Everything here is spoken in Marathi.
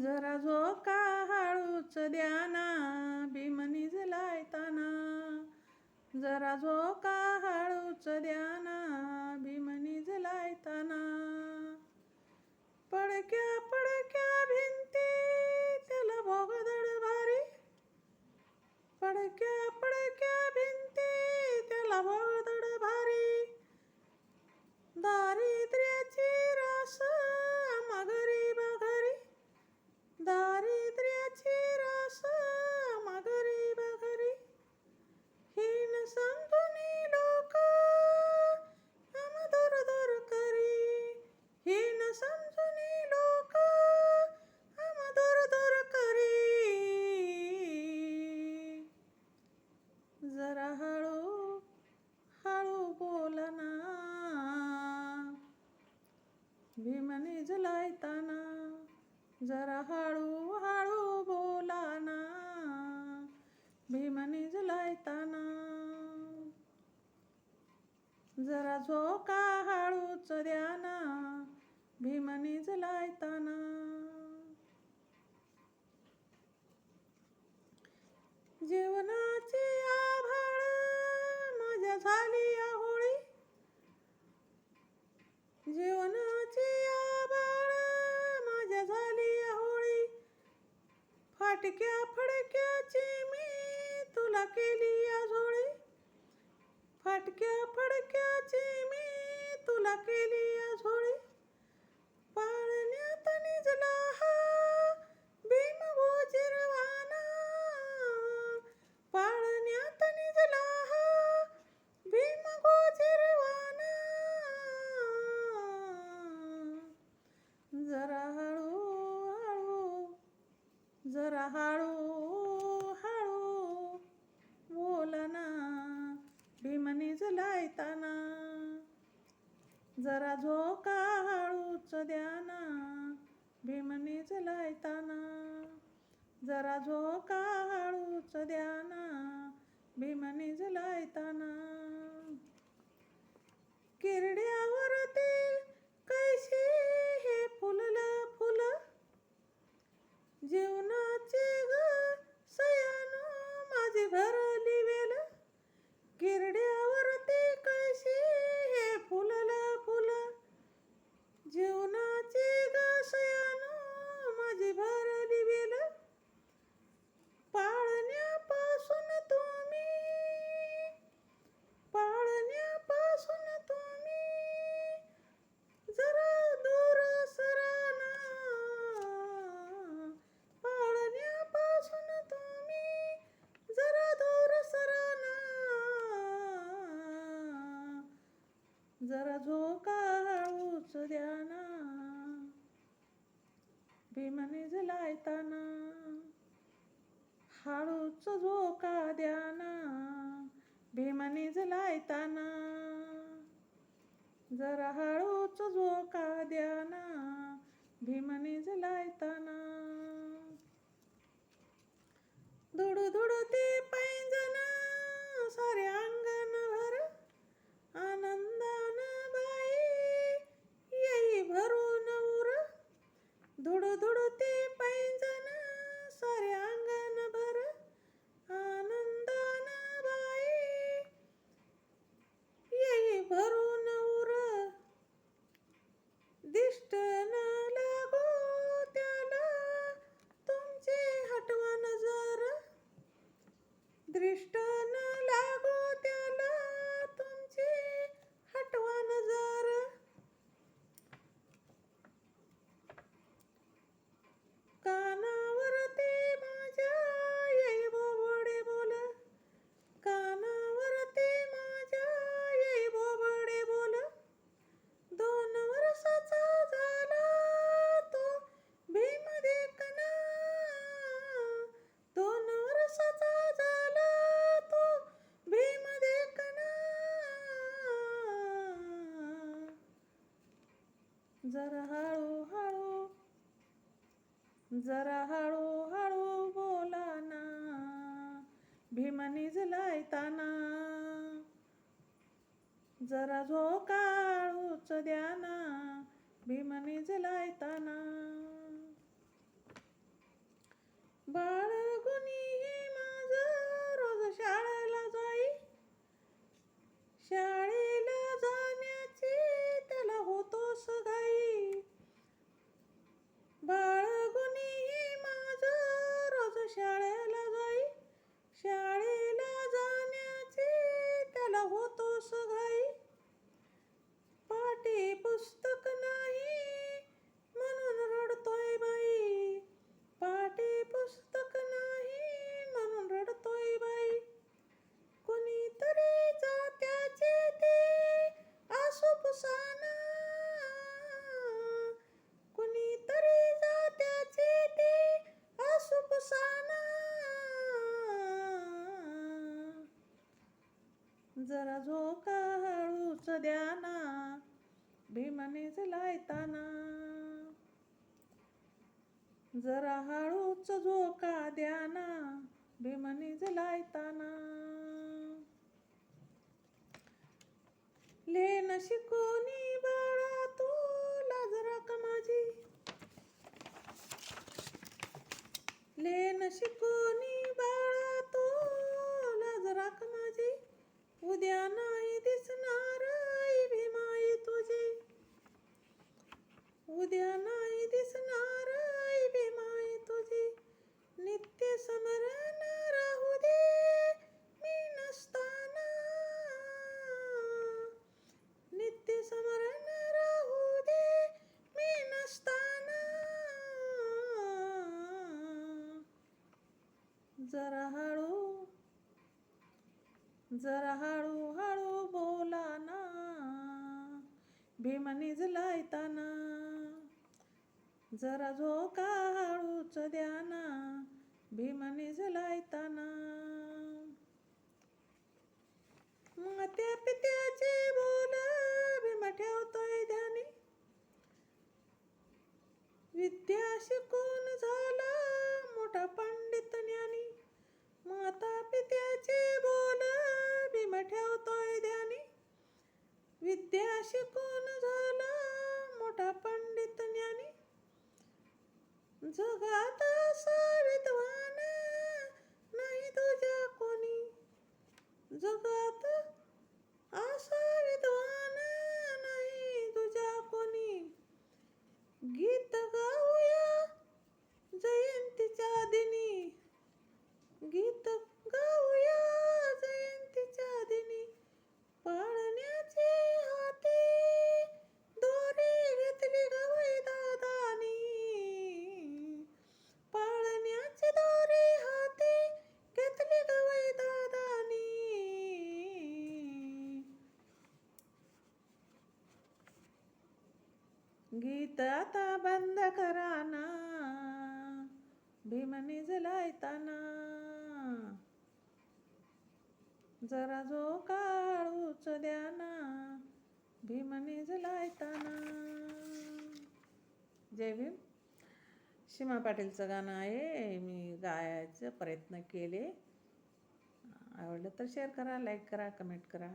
जरा झोका हळूच द्याना भीमनीज लायताना जरा झोका हळूच द्याना भीमनीज लायताना पडक्या पडक्या भिंती त्याला भोगदड भारी. पडक्या पडक्या झोका हळूच द्याना भीमनीज लायताना. जीवनाची आभाळ माझ्या झाली आहोळी जीवनाची आभाळ माझ्या झाली आहोळी फाटक्या फडक्याची मी तुला केली या झोळी फाटक्या फडक्याची मी तुला केली भीमनीज जरा झोका हळूच द्याना भीमनीज झलायताना जरा झोका हळूच द्याना भीमनीज झलायताना जरा झोका हळूच द्याना भीमनीज लायताना हळूच झोका द्या ना. भीमनीज लायताना जरा हळूच झोका द्याना भीमनीज लायताना झलायताना जरा हळूहळू जरा हळूहळू बोला ना. भीम निजलायताना जरा झोकाळूच द्या ना. भीम निजलायताना. बाळ बाळगुनी लायताना द्याना भीमनेच लायताना. जरा हळूच झोका द्याना भीमनेच लायताना. लेन शिकोनी बाळा तू लाजरा कमाजी माझी. जरा हळू जरा हळू हळू बोला ना. भीमनीज लायताना जरा झोका हळूच द्या ना. भीमनीज लायताना गीत आता बंद करा ना. भीमनीज लायताना जरा जो काळूच द्या ना. भीमनीज लायताना जय भीम. सीमा पाटीलचं गाणं आहे. मी गायचं प्रयत्न केले. आवडलं तर शेअर करा लाईक करा कमेंट करा.